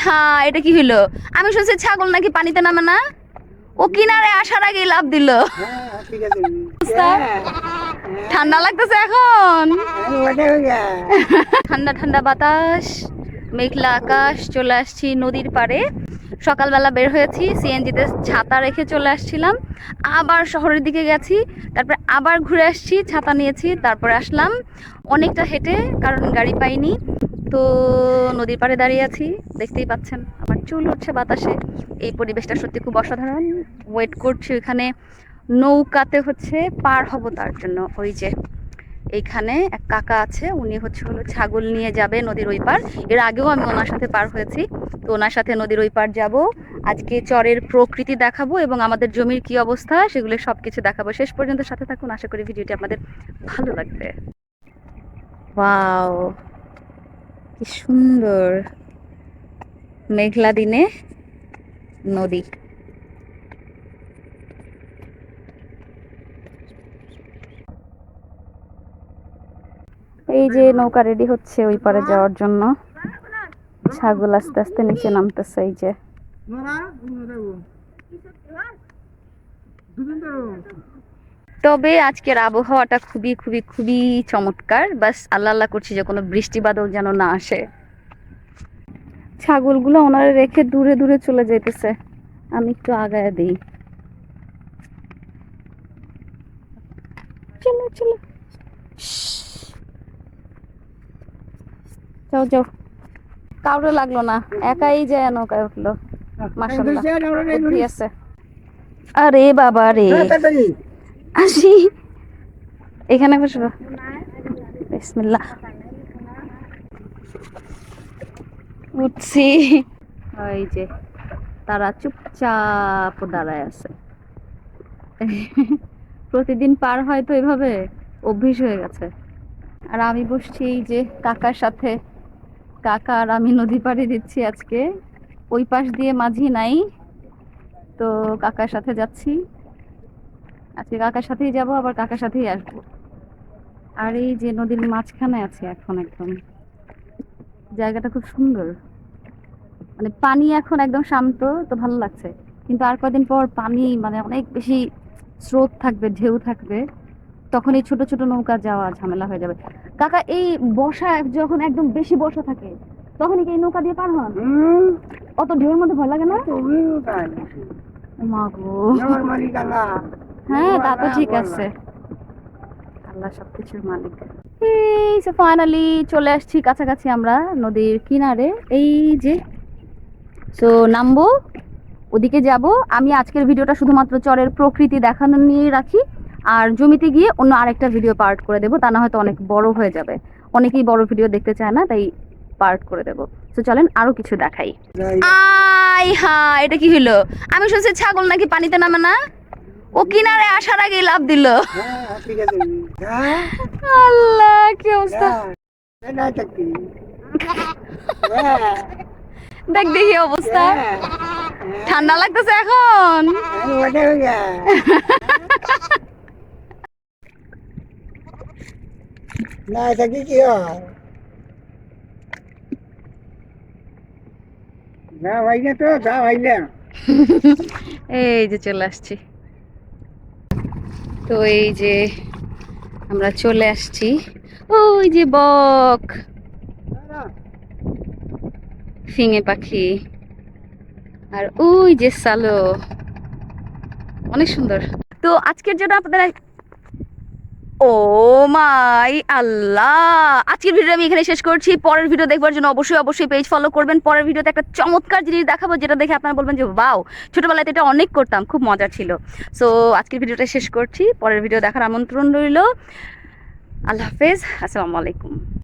হা এটা কি হলো আমি শুনছি ছাগল নাকি পানিতে নামে না? ও কিনারে আসার আগে লাভ দিল। হ্যাঁ অবস্থা? ঠান্ডা লাগতেছে এখন? হয়ে ঠান্ডা ঠান্ডা বাতাস মেঘলা আকাশ চলে আসছি নদীর পাড়ে। সকালবেলা বের হয়েছি সিএনজিতে ছাতা রেখে চলে আসছিলাম। আবার শহরের দিকে গেছি তারপরে আবার ঘুরে আসছি ছাতা নিয়েছি তারপরে আসলাম। অনেকটা হেঁটে কারণ গাড়ি পাইনি। তো নদীর পাড়ে দাঁড়িয়ে আছি, দেখতেই পাচ্ছেন আমার চুল উঠছে বাতাসে। এই পরিবেশটা সত্যি খুব অসাধারণ। ওয়েট করছি ওইখানে নৌকাতে হচ্ছে পার হব তার জন্য। ওই যে এইখানে এক কাকা আছে, উনি হচ্ছে হলো ছাগল নিয়ে যাবে নদীর ওই পার এর আগেও আমি ওনার সাথে পার হয়েছি। তো ওনার সাথে নদীর ওই পার যাব। আজকে চরের প্রকৃতি দেখাবো এবং আমাদের জমির কি অবস্থা সেগুলো সব কিছু দেখাবো। শেষ পর্যন্ত সাথে থাকুন। আশা করি ভিডিওটি আপনাদের ভালো লাগবে। ওয়াও কি সুন্দর মেঘলা দিনে নদী এই যে নৌকা রেডি হচ্ছে ওই পারে যাওয়ার জন্য ছাগল আস্তে আস্তে নিচে নামতেছে এই যে নোরা দেবো দুদিন দেবো তবে আজকের আবহাওয়াটা খুবই খুবই খুবই চমৎকার। বাস আল্লাহ আল্লাহ করছি যে কোনো বৃষ্টি বাদল যেন না আসে। ছাগলগুলো ওনারা রেখে দূরে দূরে চলে যেতেছে আমি একটু আগায় দিই। চলো চলো। যাও যাও। কাউরে লাগল না। একাই যায় নৌকায় উঠল। মাশাআল্লাহ। বুদ্ধি আছে। আরে বাবা রে। আসি। এখানে বসবো। বিসমিল্লাহ। উঠছি। ওই যে, তারা চুপচাপ দাঁড়ায় আছে। প্রতিদিন পার হয় তো এভাবে, অভ্যেস হয়ে গেছে। আর আমি বসছি এই যে কাকার সাথে। কাকা আর আমি নদী পাড়ি দিচ্ছি আজকে। ওই পাশ দিয়ে মাঝি নাই। তো কাকার সাথে যাচ্ছি। আজকে কাকার সাথেই যাব আবার কাকার সাথেই আসব। আর এই যে নদীর মাঝখানে আছে এখন একদম। জায়গাটা খুব সুন্দর। মানে পানি এখন একদম শান্ত তো ভালো লাগছে। কিন্তু আর কদিন পর পানি মানে অনেক বেশি স্রোত থাকবে ঢেউ থাকবে তখন এই ছোট ছোট নৌকা যাওয়া ঝামেলা হয়ে যাবে। কাকা এই বর্ষা যখন একদম বেশি বর্ষা থাকে তখনই কি এই নৌকা দিয়ে পার হন? অত ঢেউর মধ্যে ভয় লাগে না? মা গো। হ্যাঁ তা তো ঠিক আছে। আল্লাহ সবকিছুর মালিক। এই যে ফাইনালি চলে আসছি কাছাকাছি আমরা নদীর কিনারে। এই যে সো নামবো ওদিকে যাব। আমি আজকের ভিডিওটা শুধুমাত্র চরের প্রকৃতি দেখানো নিয়ে রাখি। আর জমিতে গিয়ে অন্য আরেকটা ভিডিও পার্ট করে দেবো তা না হয়তো অনেক বড় হয়ে যাবে। অনেকেই বড় ভিডিও দেখতে চায় না তাই পার্ট করে দেবো। তো চলেন আরও কিছু দেখাই। আই হা এটা কি হলো? আমি শুনছি ছাগল নাকি পানিতে নামে না? ও কিনারে আসার আগে লাভ দিল। হ্যাঁ আল্লাহ কি অবস্থা? দেখ দেখি অবস্থা। হ্যাঁ। ঠান্ডা লাগতেছে এখন। হয়ে না থাকি কি হয়? না ভাই না তো যা ভাই না এই যে চলে আসছি। তো এই যে আমরা চলে আসছি। ওই যে বক। ফিঙে পাখি। আর ওই যে সালো। অনেক সুন্দর। তো আজকের জন্য আপনাদের ও মাই আল্লাহ। আজকের ভিডিও আমি এখানে শেষ করছি। পরের ভিডিও দেখবার জন্য অবশ্যই অবশ্যই পেজ ফলো করবেন। পরের ভিডিওতে একটা চমৎকার জিনিস দেখাবো, যেটা দেখে আপনারা বলবেন যে বাও ছোটবেলায় এটা অনেক করতাম, খুব মজা ছিল। সো আজকের ভিডিওটা শেষ করছি। পরের ভিডিও দেখার আমন্ত্রণ রইল। আল্লাহ হাফেজ, আসসালামু আলাইকুম।